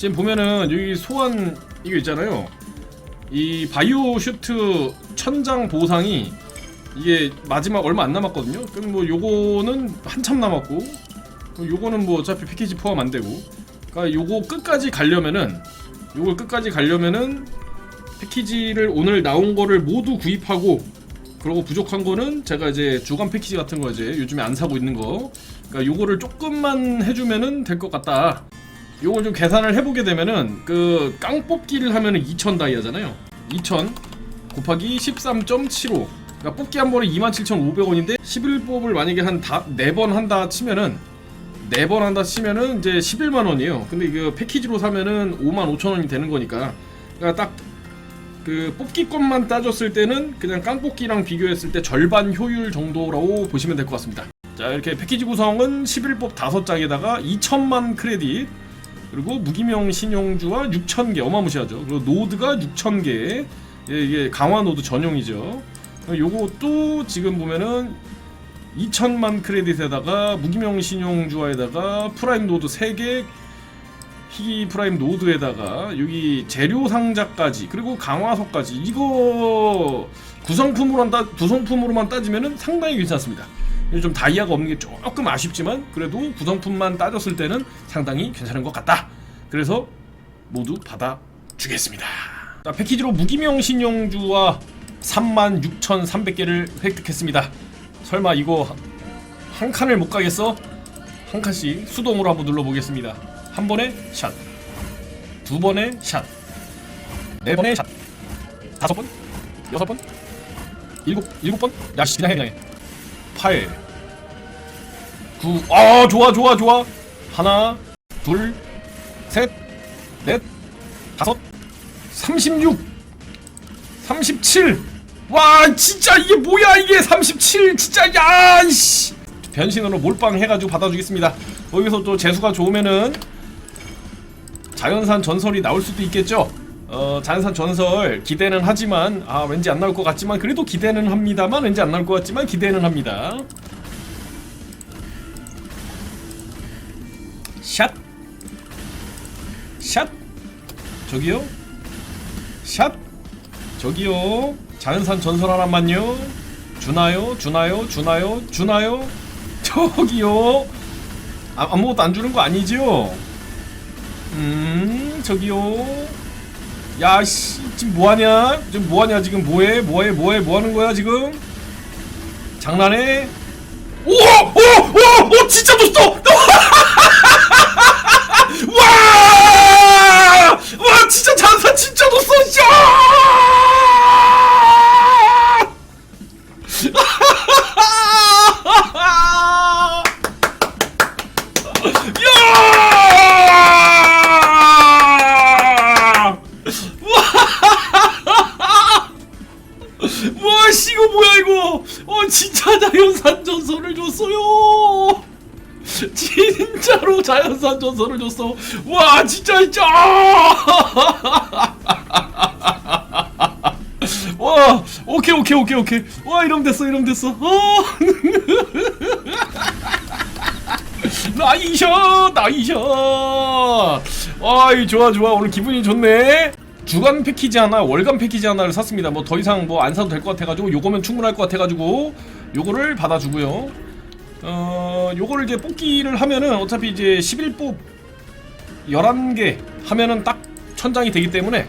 지금 보면은 여기 소환 이거 있잖아요. 이 바이오 슈트 천장 보상이 이게 마지막 얼마 안 남았거든요. 그럼 뭐 요거는 한참 남았고 뭐 요거는 뭐 어차피 패키지 포함 안 되고 그러니까 요거 끝까지 가려면은 요걸 끝까지 가려면은 패키지를 오늘 나온 거를 모두 구입하고 그리고 부족한 거는 제가 이제 주간 패키지 같은 거 이제 요즘에 안 사고 있는 거 그러니까 요거를 조금만 해주면은 될 것 같다 요걸 좀 계산을 해보게 되면은 그 깡 뽑기를 하면은 2000 다이아잖아요. 2000 곱하기 13.75 그러니까 뽑기 한 번에 27,500원인데 11뽑을 만약에 한 다, 4번 한다 치면은 4번 한다 치면은 이제 11만 원이에요. 근데 이거 패키지로 사면은 5만 5천 원이 되는 거니까. 그러니까 딱 그 뽑기권만 따졌을 때는 그냥 깡뽑기랑 비교했을 때 절반 효율 정도라고 보시면 될 것 같습니다. 자 이렇게 패키지 구성은 11법 5장에다가 2천만 크레딧 그리고 무기명 신용주와 6,000개 어마무시하죠. 그리고 노드가 6,000개 예, 이게 강화 노드 전용이죠. 요것도 지금 보면은 2천만 크레딧에다가 무기명 신용주와에다가 프라임 노드 3개 희귀 프라임 노드에다가 여기 재료 상자까지 그리고 강화석까지 이거 구성품으로만 따, 구성품으로만 따지면은 상당히 괜찮습니다. 좀 다이아가 없는 게 조금 아쉽지만 그래도 구성품만 따졌을 때는 상당히 괜찮은 것 같다. 그래서 모두 받아 주겠습니다. 자, 패키지로 무기명 신용주와 36,300개를 획득했습니다. 설마 이거 한 칸을 못 가겠어? 한 칸씩 수동으로 한번 눌러보겠습니다. 한 번에 샷, 두 번에 샷, 네 번에 샷, 다섯 번, 여섯 번, 일곱 일곱 번. 야씨 그냥 해 그냥 해. 팔, 구. 아 좋아 좋아 좋아. 하나, 둘, 셋, 넷, 다섯, 삼십육, 삼십칠. 와 진짜 이게 뭐야 이게 37 진짜 야 씨 변신으로 몰빵 해 가지고 받아 주겠습니다 거기서 또 재수가 좋으면은 자연산 전설이 나올 수도 있겠죠 어 자연산 전설 기대는 하지만 아 왠지 안 나올 것 같지만 그래도 기대는 합니다만 왠지 안 나올 것 같지만 기대는 합니다. 샷! 샷. 저기요? 샷! 저기요? 자연산 전설 하나만요? 주나요? 주나요? 주나요? 주나요? 저기요? 아, 아무것도 안 주는 거 아니죠 음 저기요 야씨 지금 뭐하냐? 지금 뭐하냐 지금? 뭐해? 뭐해? 뭐해? 뭐하는 거야 지금? 장난해? 오오오오 진짜 줬어 와, 씨, 이거 뭐야, 이거? 어, 진짜 자연산 전설을 줬어요! 진짜로 자연산 전설을 줬어. 와, 진짜, 진짜! 와, 오케이, 오케이, 오케이, 오케이. 와, 이러면 됐어, 이러면 됐어. 어! 나이샷 나이샷 아이 좋아 좋아 오늘 기분이 좋네 주간 패키지 하나 월간 패키지 하나를 샀습니다 뭐 더 이상 뭐 안 사도 될 것 같아가지고 요거면 충분할 것 같아가지고 요거를 받아주고요 어 요거를 이제 뽑기를 하면은 어차피 이제 11뽑 11개 하면은 딱 천장이 되기 때문에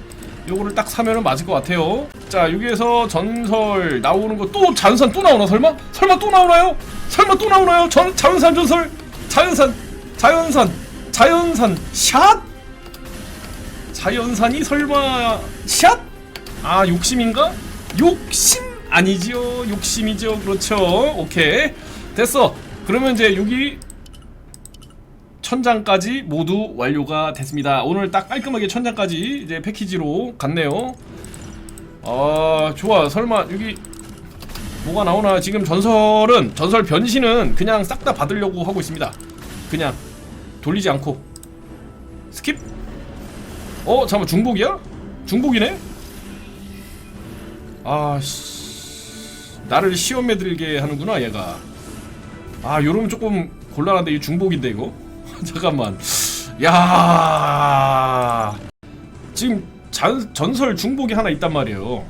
요거를 딱 사면은 맞을 것 같아요 자 여기에서 전설 나오는 거 또 자연산 또 나오나 설마? 설마 또 나오나요? 설마 또 나오나요? 전 자연산 전설 자연산 자연산 자연산 샷 자연산이 설마 샷? 아 욕심인가? 욕심 아니지요. 욕심이죠. 그렇죠. 오케이. 됐어. 그러면 이제 여기 천장까지 모두 완료가 됐습니다. 오늘 딱 깔끔하게 천장까지 이제 패키지로 갔네요. 아 좋아. 설마 여기 뭐가 나오나? 지금 전설은 전설 변신은 그냥 싹 다 받으려고 하고 있습니다. 그냥 돌리지 않고. 스킵 어 잠깐만 중복이야? 중복이네? 아씨 나를 시험에 들게 하는구나 얘가 아 요러면 조금 곤란한데 이 중복인데 이거 잠깐만 야 잔, 전설 중복이 하나 있단 말이에요.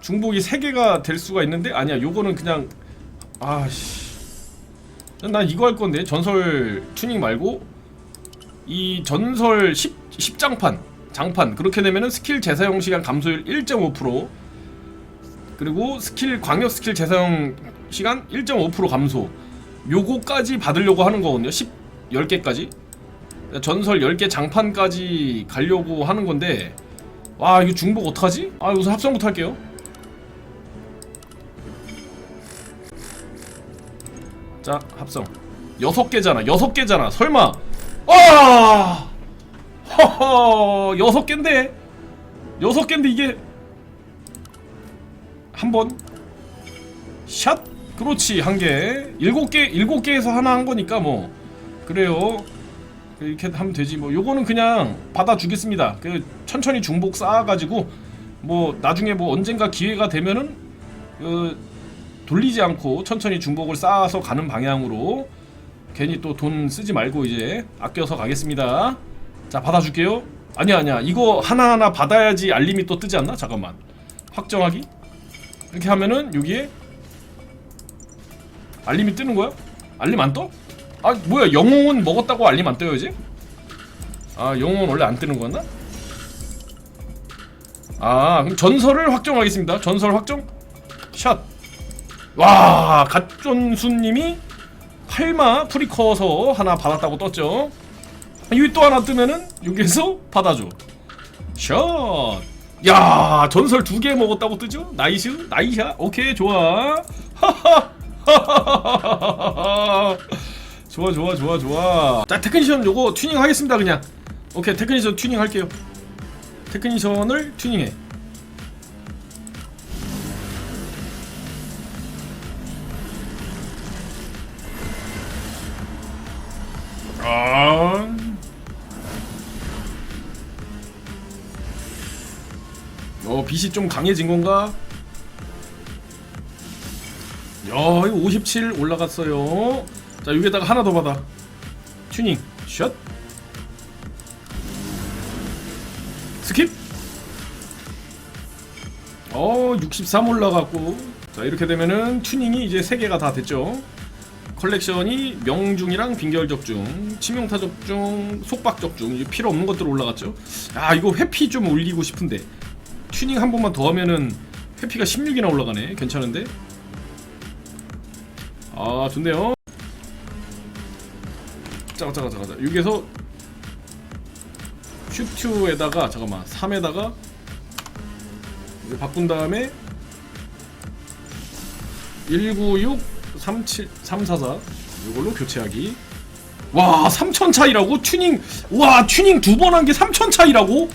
중복이 세 개가 될 수가 있는데 아니야. 요거는 그냥 아씨. 난 이거 할 건데 전설 튜닝 말고 이 전설 10 10 장판 장판 그렇게 되면은 스킬 재사용 시간 감소율 1.5% 그리고 스킬 광역 스킬 재사용 시간 1.5% 감소. 요거까지 받으려고 하는 거거든요. 10 10개까지. 전설 10개 장판까지 가려고 하는 건데 와 이거 중복 어떡하지? 아 우선 합성부터 할게요. 자 합성. 6개잖아 6개잖아. 설마 아! 허허 6개인데? 6개인데 이게 한 번? 샷? 그렇지 한 개. 일곱 개 일곱 개에서 하나 한 거니까 뭐. 그래요. 이렇게 하면 되지. 뭐 요거는 그냥 받아 주겠습니다. 그 천천히 중복 쌓아 가지고 뭐 나중에 뭐 언젠가 기회가 되면은 그 돌리지 않고 천천히 중복을 쌓아서 가는 방향으로 괜히 또 돈 쓰지 말고 이제 아껴서 가겠습니다. 자 받아줄게요. 아니야 아니야. 이거 하나하나 받아야지 알림이 또 뜨지 않나? 잠깐만. 확정하기? 이렇게 하면은 여기에 알림이 뜨는 거야? 알림 안 떠? 아 뭐야. 영웅은 먹었다고 알림 안 떠요 이제? 아 영웅은 원래 안 뜨는 거였나? 아 그럼 전설을 확정하겠습니다. 전설 확정? 샷와 갓존수님이 8마 프리커서 하나 받았다고 떴죠 여기 또 하나 뜨면은 여기에서 받아줘 샷 야, 전설 두 개 먹었다고 뜨죠? 나이스, 나이샤, 오케이, 좋아. 좋아, 좋아, 좋아, 좋아. 자, 테크니션 요거 튜닝 하겠습니다, 그냥. 오케이, 테크니션 튜닝 할게요. 테크니션을 튜닝해. 어 빛이 좀 강해진 건가? 야 이거 57 올라갔어요. 자 여기다가 하나 더 받아. 튜닝 샷. 스킵. 어63 올라갔고. 자 이렇게 되면은 튜닝이 이제 3개가 다 됐죠. 컬렉션이 명중이랑 빈결적중, 치명타 적중, 속박 적중 이제 필요 없는 것들 올라갔죠. 아 이거 회피 좀 올리고 싶은데 튜닝 한 번만 더 하면은 회피가 16이나 올라가네. 괜찮은데? 아 좋네요. 잠깐 잠깐 잠깐. 여기서 슈트에다가 잠깐만 3에다가 이거 바꾼 다음에 196 37 344 이걸로 교체하기. 와, 3000 차이라고? 튜닝 와, 튜닝 두 번 한 게3000 차이라고?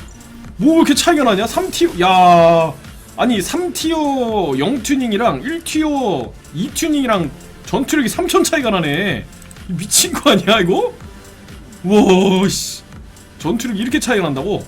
뭐 이렇게 차이가 나냐? 3티어 야. 아니, 3티어 0 튜닝이랑 1티어 2 튜닝이랑 전투력이 3000 차이가 나네. 미친 거 아니야, 이거? 와, 씨. 전투력이 이렇게 차이가 난다고?